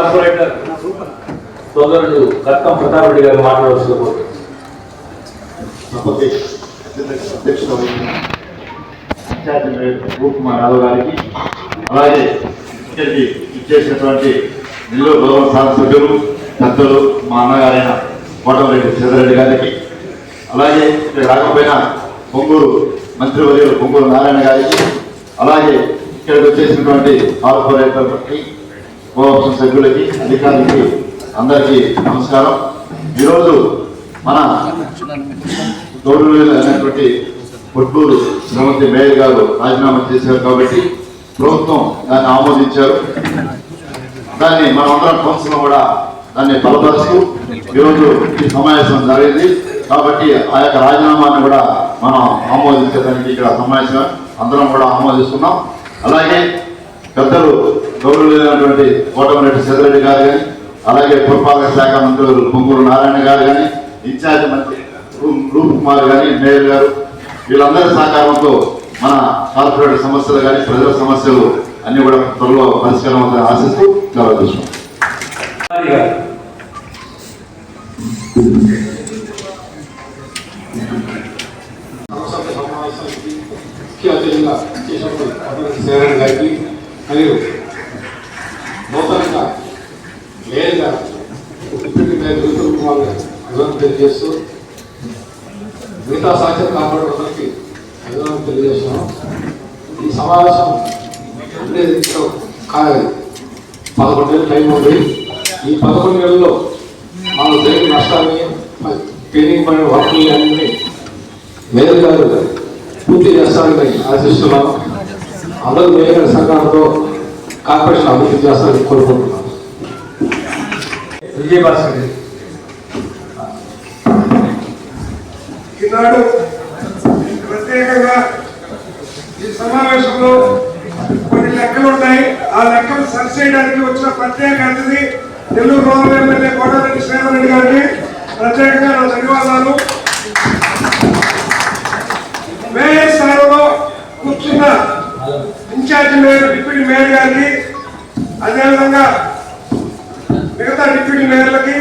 Corporator సోదరుడు కత్తం ప్రతాప్ రెడ్డి గారు మాట్లాడవలసిన కోరుతున్నాను. నమస్తే యాదవ్ గారికి అలాగే ఇక్కడికి ఇచ్చేసినటువంటి నెల్లూరు గౌరవ శాసనసభ్యులు పెద్దలు మా అన్నగారైన కోటమరెడ్డి శ్రీధరెడ్డి గారికి అలాగే ఇక్కడ రాకపోయిన పొంగూరు మంత్రివర్యులు పొంగూరు నారాయణ గారికి అలాగే ఇక్కడికి వచ్చేసినటువంటి కార్పొరేటర్కి కోఆప్షన్ సభ్యులకి అధికారులకి అందరికీ నమస్కారం. ఈరోజు మన గౌరవనీయులు అయినటువంటి పొట్టూరు శ్రీమతి మేయర్ గారు రాజీనామా చేశారు కాబట్టి ప్రభుత్వం దాన్ని ఆమోదించారు. దాన్ని మన అందరం కౌన్సిల్ కూడా దాన్ని బలపరుస్తూ ఈరోజు ఈ సమావేశం జరిగింది. కాబట్టి ఆ యొక్క రాజీనామాని కూడా మనం ఆమోదించడానికి ఇక్కడ సమావేశం అందరం కూడా ఆమోదిస్తున్నాం. అలాగే పెద్దలు గౌరవులైనటువంటి కోటమిరెడ్డి సిద్ధిరెడ్డి గారు కానీ అలాగే పురపాలక శాఖ మంత్రులు పొంగూరు నారాయణ గారు కానీ ఇన్ఛార్జ్ మంత్రి రూప్ కుమార్ కానీ మేయర్ గారు వీళ్ళందరి సహకారంతో మన కార్పొరేట్ సమస్యలు కానీ ప్రజల సమస్యలు అన్ని కూడా త్వరలో పరిష్కారం అవుతాయని ఆశిస్తూ చాలా దృష్టం ముఖ్య అతిథిగా చేసినటువంటి అభివృద్ధి సేవన్ గారికి మరియు నూతనంగా మేయర్గా డిప్యూటీ మేయర్ విక్రమ్ కుమార్ గారు అభినందన తెలియజేస్తూ. మిగతా సాధ్యం కాపాడడానికి అభివృద్ధి తెలియజేస్తున్నాం. ఈ సమావేశం ఉండేది ఇక్కడ పదకొండు పదకొండేళ్ళు టైం ఉంది. ఈ పదకొండు నెలల్లో మనం జరిగిన నష్టాన్ని పెండింగ్ పడిన వర్కులు అన్ని మేయర్ గారు పూర్తి చేస్తారని ఆశిస్తున్నాం. అందరూ మేయర్ గారి సహకారంతో కార్పొరేషన్ అభివృద్ధి చేస్తారని కోరుకుంటున్నాను విజయభాస్కర్ ఈనాడు ప్రత్యేకంగా ఈ సమావేశంలో కొన్ని లెక్కలు ఉన్నాయి. ఆ లెక్కలు సరి చేయడానికి వచ్చిన ప్రత్యేక అతిథి నెల్లూరు రూరల్ ఎమ్మెల్యే కోటారెడ్డి శ్రీధరెడ్డి గారిని. ప్రత్యేకంగా నా ధన్యవాదాలు. మేయర్ స్థానంలో కూర్చున్న ఇన్ఛార్జి మేయర్ డిప్యూటీ మేయర్ గారిని అదేవిధంగా మిగతా డిప్యూటీ మేయర్లకి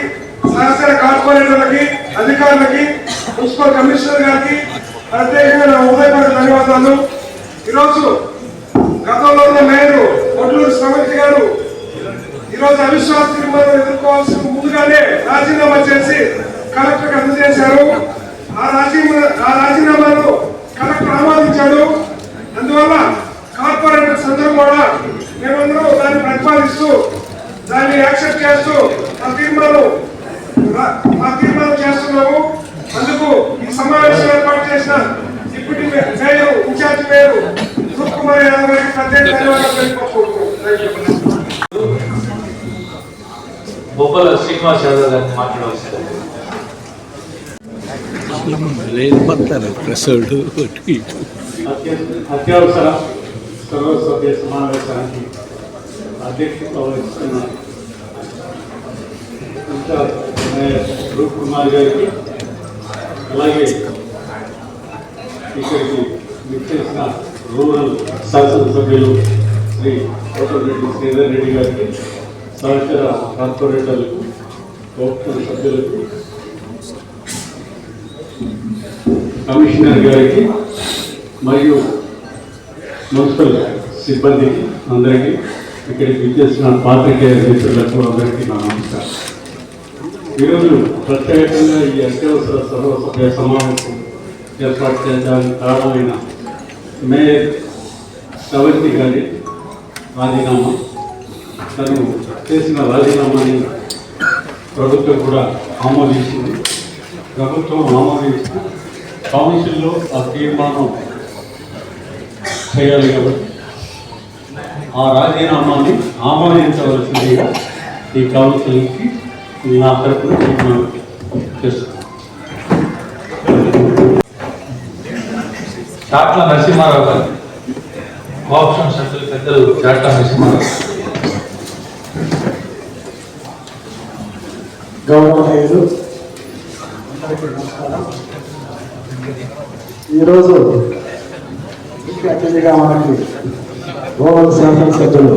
సహచర కార్పొరేటర్లకి అధికారులకి మున్సిపల్ కమిషనర్ గారికి ప్రత్యేకంగా నా ఉదయపూర్వక ధన్యవాదాలు. ఈరోజు గతంలో ఉన్న మేయర్ ఒడ్లూరు శ్రవంతి గారు ఈరోజు అవిశ్వాస తీర్మానం ఎదుర్కోవాల్సిన ముందుగానే రాజీనామా చేసి కలెక్టర్కి అందజేశారు. ఆ రాజీనామా ఆ రాజీనామాను కలెక్టర్ ఆమోదించాడు. అందువల్ల కార్పొరేటర్స్ అందరూ కూడా మేమందరూ దాన్ని ప్రతిపాదిస్తూ దాన్ని యాక్సెప్ట్ చేస్తూ ఆ తీర్మానం ఆ తీర్మానం చేస్తున్నాము. అందుకు ఈ సమావేశం ఏర్పాటు చేసిన డిప్యూటీ మే- mayor in-charge mayor Roop Kumar Yadav గారికి ప్రత్యేక ధన్యవాదాలు బొబ్బల శ్రీనివాస్ యాదవ్ రేపత్తారు ప్రసోడు అటు ఇటు అత్య- అత్యవసర సర్వసభ్య సమావేశానికి అధ్యక్షత వహిస్తున్న ఇన్ఛార్జ్ మేయర్ రూప్ కుమార్ గారికి అలాగే ఇక్కడికి విచ్చేసిన రూరల్ శాసనసభ్యులు శ్రీ కోటరెడ్డి శ్రీధర్ రెడ్డి గారికి సహచర కార్పొరేటర్లకు కోపం సభ్యులకు కమిషనర్ గారికి మరియు మున్సిపల్ సిబ్బందికి అందరికీ ఇక్కడికి విచ్చేసిన పాత్రికేయ మిత్రులకు అందరికీ నా నమస్కారం. ఈరోజు ప్రత్యేకంగా ఈ అత్యవసర సర్వసభ్య సమావేశం ఏర్పాటు చేయడానికి కారణమైన మేయర్ సవంతి గారి రాజీనామా తను చేసిన రాజీనామాని ప్రభుత్వం కూడా ఆమోదించింది. ప్రభుత్వం ఆమోదించిన కౌన్సిల్లో ఆ తీర్మానం చేయాలి కాబట్టి. ఆ రాజీనామాని ఆమోదించవలసిందిగా ఈ కౌన్సిల్కి నా తరపున తీర్మానం చేస్తున్నాను. చాట్ల నరసింహారావు గారు కోఆప్షన్ సభ్యులు పెద్దలు చాట్ల నరసింహారావు గౌరవనీయులు ఈరోజు ముఖ్య అతిథిగా మనకి గోవల్ శాసనసభ్యులు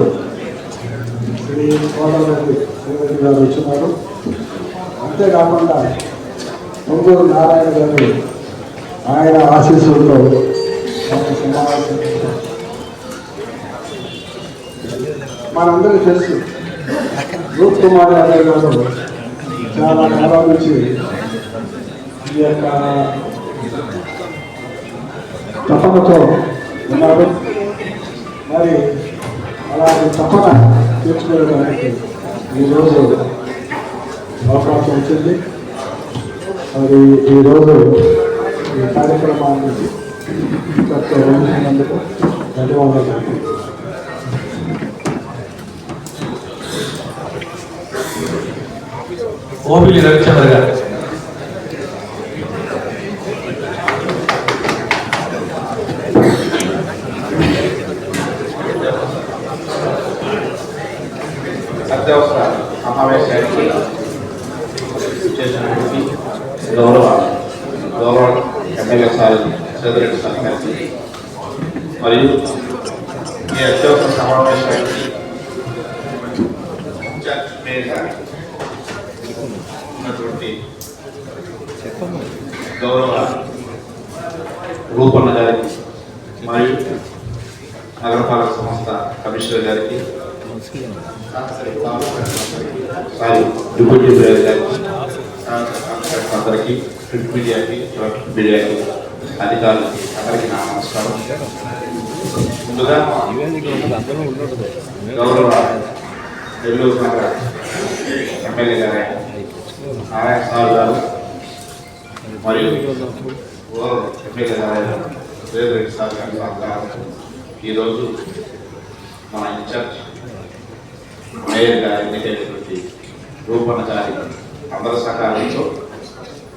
శ్రీ కోటరెడ్డి శ్రీరెడ్డి గారు వచ్చినారు. అంతేకాకుండా పొంగూరు నారాయణ గారు ఆయన ఆశీస్సులతో సమావేశం మనందరికీ తెలుసు రూప్ కుమార్ యాదవ్ గారు చాలా కాలం నుంచి ఈ యొక్క తపనతో ఉన్నారు మరి అలాంటి తప్పన తీర్చుకోవడానికి ఈరోజు అవకాశం వచ్చింది. మరి ఈరోజు ఈ కార్యక్రమాన్ని వహించినందుకు ధన్యవాదాలు. ఓపిలి రవిచంద్ర గారు అత్యవసర సమావేశానికి చేసినటువంటి గౌరవ గౌరవ ఎమ్మెల్యే సార్ చంద్రెడ్డి సార్ గారికి మరియు ఈ అత్యవసర సమావేశానికి ఉన్నటువంటి గౌరవ రూపన్న గారికి మరియు నగరపాలక సంస్థ కమిషనర్ గారికి డిప్యూటీ అందరికీ ప్రింట్ మీడియాకి మీడియాకి అధికారులకి అందరికీ నా నమస్కారం. ముందుగా గౌరవ నెల్లూరు నగర ఎమ్మెల్యే గారు నారాయణ స్వామి గారు మరియు ఎమ్మెల్యే గారు రేవరెడ్డి సార్ గారు ఈరోజు మన ఇన్ఛార్జ్ మేయర్ గారు ఎన్నికైనటువంటి రూపణ గారి అందరి సహకారంతో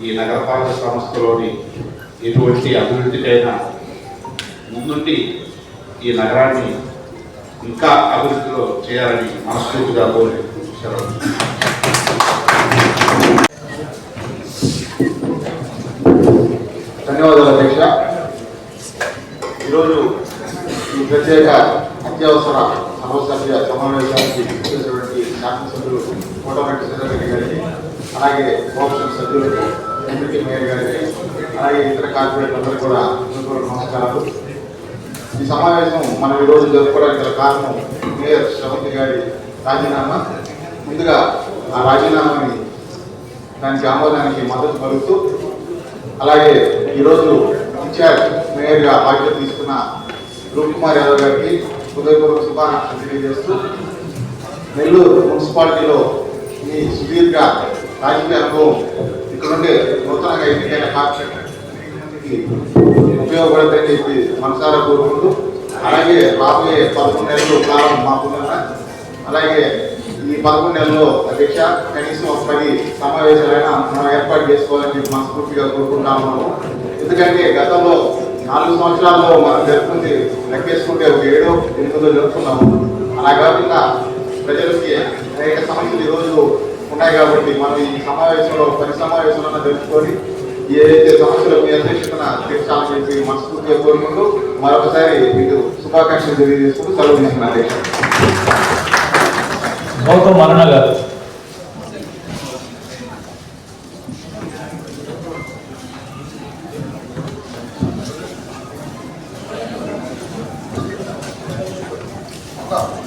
ఈ నగరపాలక సంస్థలోని ఎటువంటి అభివృద్ధికైనా ముందుండి ఈ నగరాన్ని ఇంకా అభివృద్ధిలో చేయాలని మనస్ఫూర్తిగా కోరి ధన్యవాదాలు అధ్యక్ష. ఈరోజు ఈ ప్రత్యేక అత్యవసర సభ్య సమావేశానికి చేసినటువంటి శాసనసభ్యులు కోటరెడ్డి శ్రీరెడ్డి గారికి అలాగే కోఆపరేషన్ సభ్యులకు ఎంపీ మేయర్ గారికి అలాగే ఇతర కార్పొరేటర్లందరూ కూడా నమస్కారాలు. ఈ సమావేశం మనం ఈరోజు జరుపుకోవడానికి గల కారణం మేయర్ శ్రవంతి గారి రాజీనామా. ముందుగా ఆ రాజీనామాని దానికి ఆమోదానికి మద్దతు పలుకుతూ అలాగే ఈరోజు ఇన్ఛార్జ్ మేయర్గా బాధ్యత తీసుకున్న రూప్ కుమార్ యాదవ్ గారికి హృదయపూర్వక శుభాకాంక్షలు తెలియజేస్తూ నెల్లూరు మున్సిపాలిటీలో మీ సుదీర్ఘ రాజకీయ అనుభవం ఇక్కడ నుండి నూతనంగా ఎన్నికైన కార్పొరేటర్కి ఉపయోగపడతాయని చెప్పి మనసారా కోరుకుంటూ అలాగే రాబోయే పదకొండు నెలలు కాలం మాకున్న అలాగే ఈ పదకొండు నెలల్లో అధ్యక్ష కనీసం ఒక పది సమావేశాలైనా మనం ఏర్పాటు చేసుకోవాలని మనస్ఫూర్తిగా కోరుకుంటా ఉన్నాము. ఎందుకంటే గతంలో నాలుగు సంవత్సరాల్లో మనం జరుపుకుంది లెక్కేసుకుంటే ఒక ఏడో ఎనిమిదో జరుపుకున్నాము. అలా కాకుండా ప్రజలకి అనేక సమస్యలు ఈరోజు ఉన్నాయి కాబట్టి మనం ఈ సమావేశంలో పని సమావేశంలో జరుపుకొని ఏదైతే సమస్యలు మీ అధ్యక్షతన తీర్చాలని చెప్పి మనస్ఫూర్తిగా కోరుకుంటూ మరొకసారి మీకు శుభాకాంక్షలు తెలియజేసుకుంటూ సెలవు తీసుకున్నారు గౌతమ్ మరణ గారు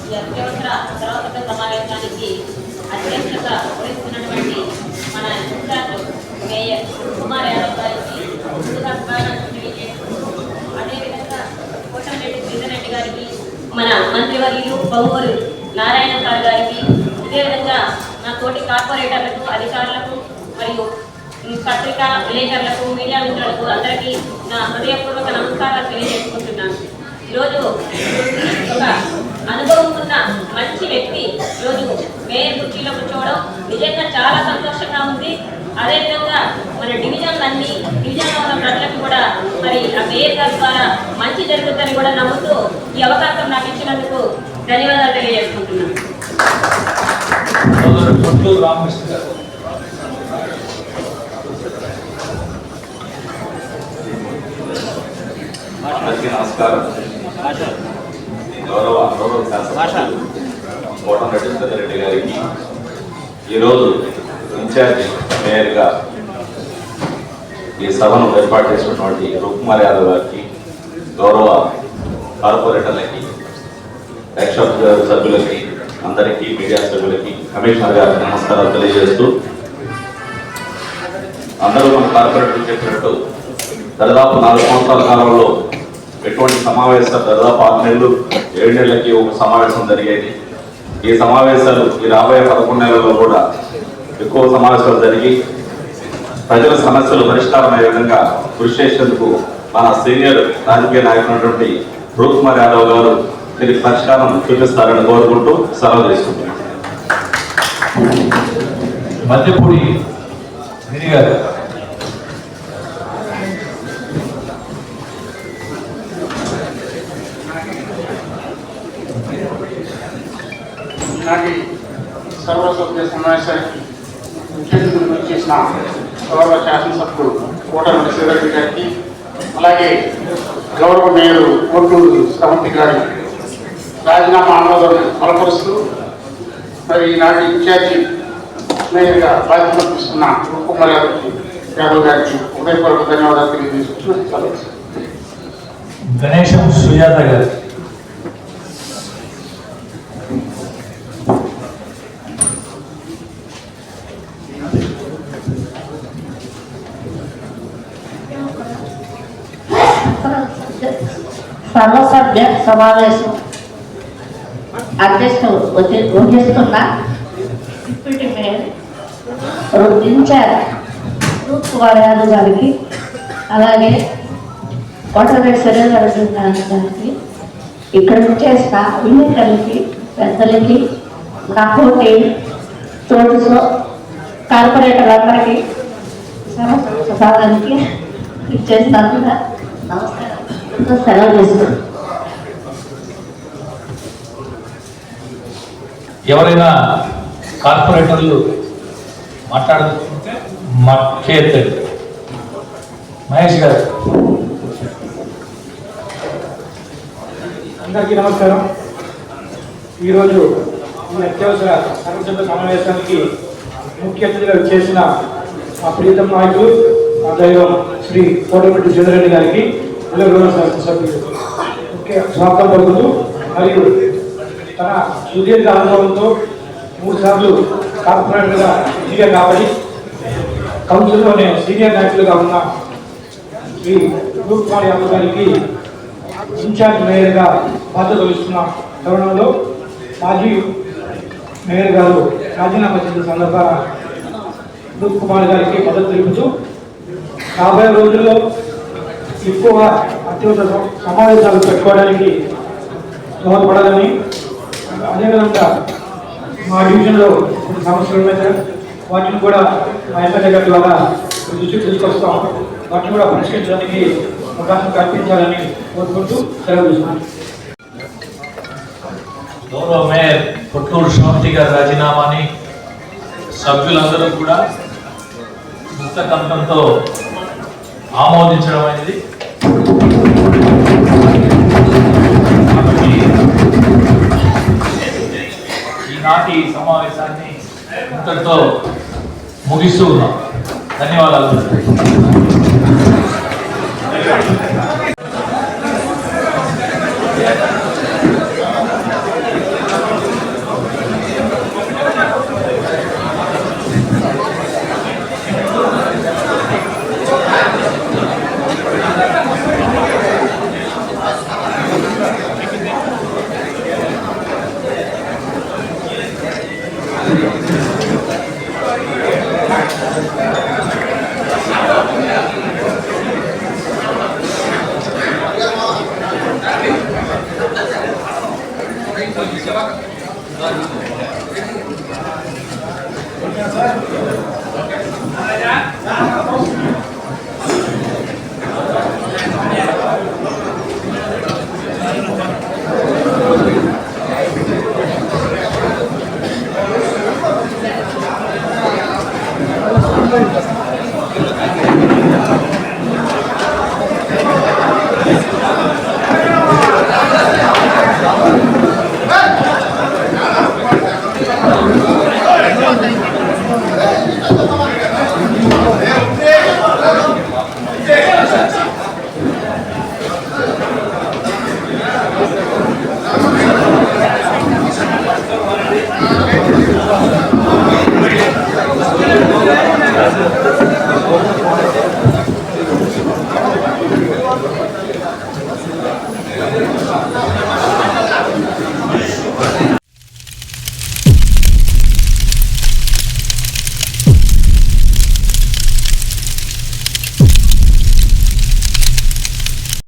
ఈ అత్యవసర సర్వసభ్య సమావేశానికి అధ్యక్షత వహిస్తున్నటువంటి మన ఇన్ఛార్జ్ మేయర్ కుమార్ యాదవ్ గారికి ముందుగా శుభాకాంక్షలు తెలియజేస్తూ అదేవిధంగా కోటమిరెడ్డి శ్రీధరెడ్డి గారికి మన మంత్రివర్యులు నారాయణ సార్ గారికి ఇదే విధంగా నా తోటి కార్పొరేటర్లకు అధికారులకు మరియు పత్రిక పత్రికా విలేకరులకు మీడియా మిత్రులకు అందరికీ నా హృదయపూర్వక నమస్కారాలు తెలియజేసుకుంటున్నాను. ఈరోజు ఒక అనుభవం ఉన్న మంచి వ్యక్తి ఈరోజు మేయర్ కుర్చీలో కూర్చోవడం నిజంగా చాలా సంతోషంగా ఉంది. అదేవిధంగా మన డివిజన్లన్నీ డివిజన్లో ఉన్న మేయర్ ద్వారా మంచి జరుగుతుందని కూడా నమ్ముతూ ఈ అవకాశం నాకు ఇచ్చినందుకు ధన్యవాదాలు తెలియజేసుకుంటున్నాను. అందరికీ నమస్కారం. గౌరవ కోటం రెడ్డి గారికి. ఈరోజు ఇన్ఛార్జి మేయర్గా ఈ సభను ఏర్పాటు చేసినటువంటి రుక్మార్ యాదవ్ గారికి గౌరవ కార్పొరేటర్లకి ఎక్షన్ సభ్యులకి అందరికీ మీడియా సభ్యులకి కమిషనర్ గారికి నమస్కారాలు తెలియజేస్తూ అందరూ మన కార్పొరేటర్లు చెప్పినట్టు దాదాపు నాలుగు సంవత్సరాల కాలంలో ఎటువంటి సమావేశాలు దాదాపు ఆరు నెలలు ఏడు నెలలకి ఒక సమావేశం జరిగేది. ఈ సమావేశాలు ఈ రాబోయే పదకొండు నెలల్లో కూడా ఎక్కువ సమావేశాలు జరిగి ప్రజల సమస్యలు పరిష్కారం అయ్యే విధంగా కృషి చేసేందుకు మన సీనియర్ రాజకీయ నాయకుడు రూప్ కుమార్ యాదవ్ గారు దీనికి పరిష్కారం చూపిస్తారని కోరుకుంటూ సెలవు మధ్యపూడి గిరి. నాటి సర్వసభ్య సమావేశానికి ముఖ్య అతిథులుగా చేసిన గౌరవ శాసనసభ్యుడు కోట శివరెడ్డి గారికి అలాగే గౌరవ మేయరు కోటూరు శ్రవంతి గారి రాజీనామా ఆమోదం బలపరుస్తూ మరి ఈనాటి ఇన్ఛార్జి మేయర్గా బాధ్యత తీసుకున్న కుమార్ గారికి యాదవ్ గారికి ఉదయపూర్వక ధన్యవాదాలు తెలియజేస్తూ గణేశం సుజాత గారు. సర్వసభ్య సమావేశం అధ్యక్ష వహిస్తున్న డిప్యూటీ మేయర్. కుమార్ యాదవ్ గారికి. అలాగే కోటరెడ్డి శరీర గారికి. ఇక్కడ చేసిన విలేకరులకి పెద్దలకి నాతోటి తోటి కార్పొరేటర్లందరికీ సమాధానికి ఇచ్చేసినందుకు నమస్కారం సెలవు చేస్తున్నాను ఎవరైనా కార్పొరేటర్లు మాట్లాడుతుంటే మా చేయొద్దండి మహేష్ గారు. అందరికీ నమస్కారం. ఈరోజు ఈ అత్యవసర సర్వసభ్య సమావేశానికి ముఖ్య అతిథిగా చేసిన మా ప్రీతం నాయకులు దైవం శ్రీ కోటమిట్టి చంద్రరెడ్డి గారికి అలాగే శాసనసభ్యులు ముఖ్య స్వాగతం పలుకుతూ మరియు తన సుదీర్ఘ అనుభవంతో మూడు సార్లు కార్పొరేటర్గా ఎన్నిక కాబట్టి కౌన్సిల్లోనే సీనియర్ నాయకులుగా ఉన్న శ్రీ రూప్ కుమార్ యాదవ్ గారికి ఇన్ఛార్జ్ మేయర్గా బాధ్యత వహిస్తున్న తరుణంలో మాజీ మేయర్ గారు రాజీనామా చేసిన సందర్భాన రూప్ కుమార్ గారికి మద్దతు తెలుపుతూ రాబోయే రోజుల్లో ఎక్కువ అత్యవసర సమావేశాలు పెట్టుకోవడానికి దోహదపడాలని అదేవిధంగా మా డివిజన్లో కొన్ని సమస్యలు ఉన్నాయి వాటిని కూడా మా ఎమ్మెల్యే గారి ద్వారా దృష్టికి తీసుకొస్తాం. వాటిని కూడా పరిష్కరించడానికి అవకాశం కల్పించాలని కోరుకుంటూ సెలవు తీసుకుంటాం గౌరవ మేయర్ పుట్టూరు శాంతి గారి రాజీనామాని సభ్యులందరూ కూడా ముక్త కంఠంతో ఆమోదించడం అనేది ఈనాటి సమావేశాన్ని ఇంతటితో ముగిస్తూ ఉన్నాం. ధన్యవాదాలు.